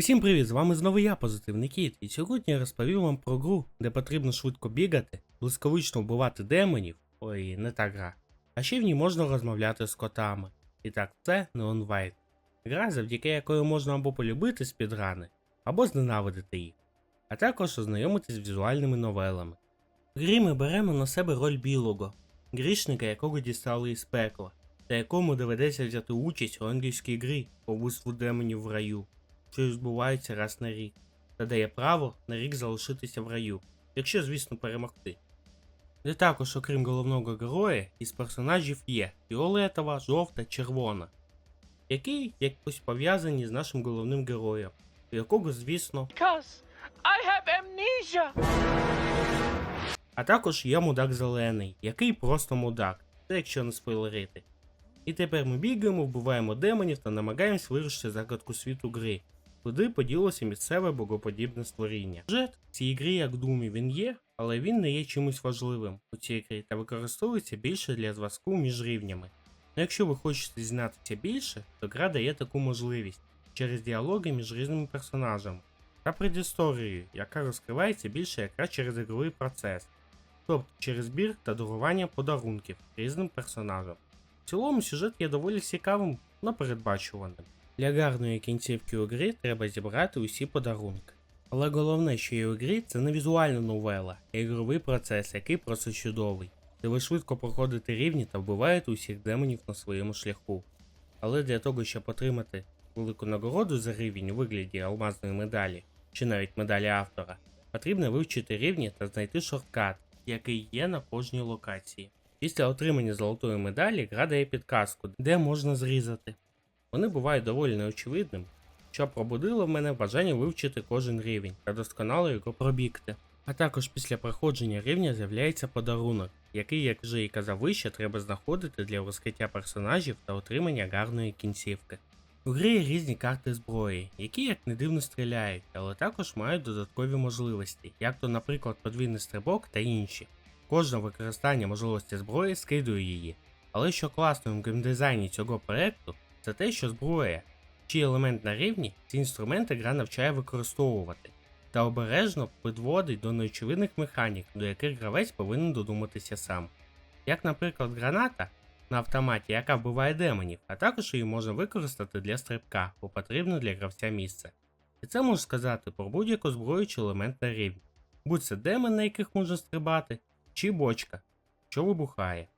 Усім привіт! З вами знову я, Позитивний Кіт, і сьогодні я розповім вам про гру, де потрібно швидко бігати, блискавично вбивати демонів, ой, не та гра, а ще в ній можна розмовляти з котами. І так, це Neon White. Гра, завдяки якої можна або полюбити спідрани, або зненавидити їх, а також ознайомитись з візуальними новелами. В грі ми беремо на себе роль білого, грішника, якого дістали із пекла, та якому доведеться взяти участь у англійській грі по демонів в раю що відбувається раз на рік, та дає право на рік залишитися в раю, якщо, звісно, перемогти. Де також, окрім головного героя, із персонажів є фіолетова, жовта, червона, які якось пов'язані з нашим головним героєм, у якого, звісно, I have amnesia. а також є мудак зелений, який просто мудак, це якщо не спойлерити. І тепер ми бігаємо, вбиваємо демонів та намагаємось вирішити загадку світу гри, куди поділося місцеве богоподібне створіння. Сюжет в цій грі, як думі, він є, але він не є чимось важливим у цій грі та використовується більше для зв'язку між рівнями. Ну якщо ви хочете дізнатися більше, то гра дає таку можливість через діалоги між різними персонажами та предісторією, яка розкривається більше якраз через ігровий процес, тобто через збір та дарування подарунків різним персонажам. В цілому сюжет є доволі цікавим, но передбачуваним. Для гарної кінцівки у грі треба зібрати усі подарунки. Але головне, що є у грі, це не візуальна новела, а ігровий процес, який просто чудовий, де ви швидко проходите рівні та вбиваєте усіх демонів на своєму шляху. Але для того, щоб отримати велику нагороду за рівень у вигляді алмазної медалі, чи навіть медалі автора, потрібно вивчити рівні та знайти шорткат, який є на кожній локації. Після отримання золотої медалі гра дає підказку, де можна зрізати. Вони бувають доволі неочевидним, що пробудило в мене бажання вивчити кожен рівень та досконало його пробігти. А також після проходження рівня з'являється подарунок, який, як вже і казав вище, треба знаходити для розкриття персонажів та отримання гарної кінцівки. У грі є різні карти зброї, які, як не дивно, стріляють, але також мають додаткові можливості, як то, наприклад, подвійний стрибок та інші. Кожне використання можливості зброї скидує її. Але що класно в геймдизайні цього проекту, це те, що зброя, чи елемент на рівні, ці інструменти гра навчає використовувати, та обережно підводить до неочевидних механік, до яких гравець повинен додуматися сам. Як, наприклад, граната на автоматі, яка вбиває демонів, а також її можна використати для стрибка у потрібне для гравця місце. І це можна сказати про будь-яку зброю чи елемент на рівні, будь це демон, на яких можна стрибати, чи бочка, що вибухає,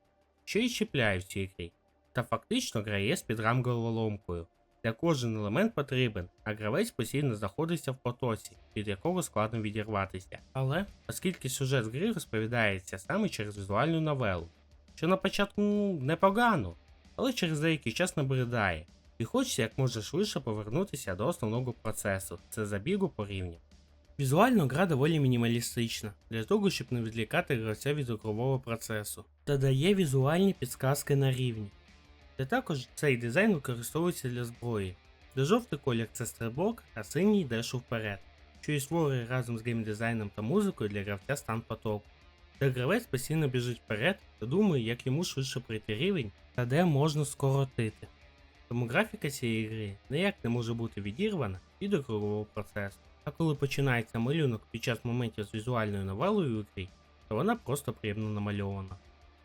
що і чіпляє в цій грі, та фактично грає з підрам головоломкою, де кожен елемент потрібен, а гравець постійно знаходиться в потоці, від якого складно відірватися. Але, оскільки сюжет гри розповідається саме через візуальну новелу, що на початку ну, непогано, але через деякий час набридає, і хочеться як можна швидше повернутися до основного процесу це забігу по рівню. Візуально гра доволі мінімалістична, для того, щоб не відлікати гравця від ігрового процесу, та дає візуальні підсказки на рівні. Та також цей дизайн використовується для зброї, де жовтий колір це стрибок, а синій йдеш вперед, що і створює разом з геймдизайном та музикою для гравця стан потоку. Де гравець постійно біжить вперед та думає, як йому швидше пройти рівень та де можна скоротити. Тому графіка цієї гри ніяк не може бути відірвана від ігрового процесу. А коли починається малюнок під час моментів з візуальною новелою у грі, то вона просто приємно намальована.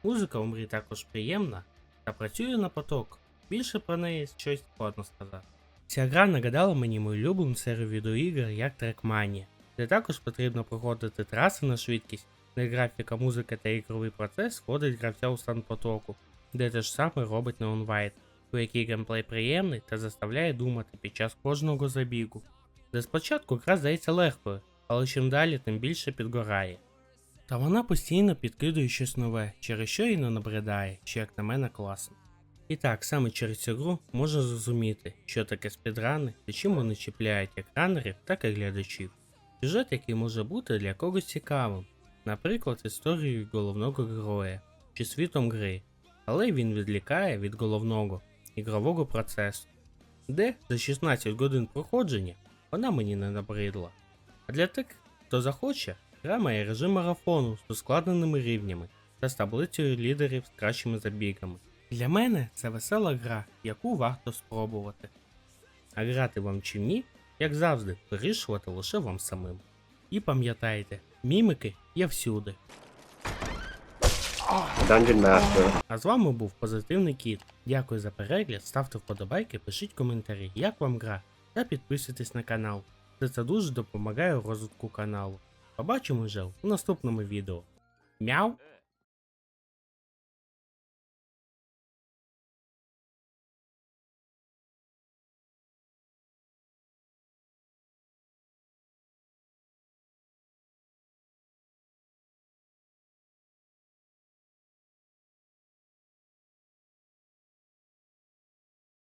Музика у грі також приємна та працює на поток. Більше про неї щось складно сказати. Ця гра нагадала мені мою улюблену серію відеоігр як Trackmania, де також потрібно проходити траси на швидкість, де графіка, музика та ігровий процес вводить гравця у стан потоку, де те ж саме робить Neon у якій геймплей приємний та заставляє думати під час кожного забігу. Де спочатку гра здається легкою, але чим далі, тим більше підгорає. Та вона постійно підкидує щось нове, через що їй не набридає, що як на мене класно. І так, саме через цю гру можна зрозуміти, що таке спідрани та чим вони чіпляють як ранерів, так і глядачів. Сюжет, який може бути для когось цікавим, наприклад, історією головного героя чи світом гри, але він відлікає від головного ігрового процесу, де за 16 годин проходження вона мені не набридла. А для тих, хто захоче, гра має режим марафону з ускладненими рівнями та з таблицею лідерів з кращими забігами. Для мене це весела гра, яку варто спробувати. А грати вам чи ні, як завжди, вирішувати лише вам самим. І пам'ятайте, мімики є всюди. Dungeon Master. А з вами був Позитивний Кіт. Дякую за перегляд, ставте вподобайки, пишіть коментарі, як вам гра, та підписуйтесь на канал. Все це дуже допомагає розвитку каналу. Побачимо вже у наступному відео. Мяу!